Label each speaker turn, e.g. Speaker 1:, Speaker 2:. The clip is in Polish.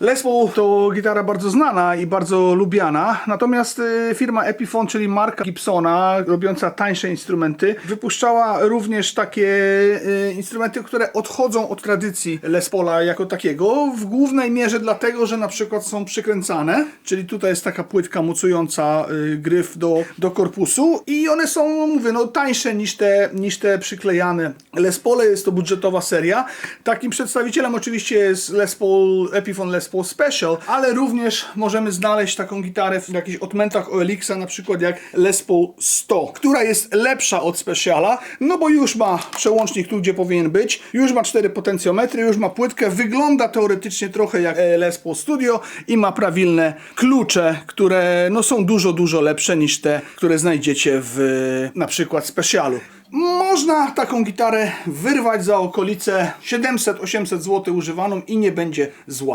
Speaker 1: Les Paul to gitara bardzo znana i bardzo lubiana, natomiast y, firma Epiphone, czyli marka Gibsona, robiąca tańsze instrumenty, wypuszczała również takie y, instrumenty, które odchodzą od tradycji Les Paula jako takiego, w głównej mierze dlatego, że na przykład są przykręcane, czyli tutaj jest taka płytka mocująca y, gryf do, do korpusu i one są, mówię, no tańsze niż te, niż te przyklejane Les jest to budżetowa seria. Takim przedstawicielem oczywiście jest Les Paul, Epiphone Les Paul Special, ale również możemy znaleźć taką gitarę w jakichś odmętach OLX-a, na przykład jak Les Paul 100, która jest lepsza od Speciala, no bo już ma przełącznik tu, gdzie powinien być, już ma cztery potencjometry, już ma płytkę, wygląda teoretycznie trochę jak e, Les Paul Studio i ma prawilne klucze, które no, są dużo, dużo lepsze niż te, które znajdziecie w e, na przykład Specialu. Można taką gitarę wyrwać za okolice 700-800 zł używaną i nie będzie zła.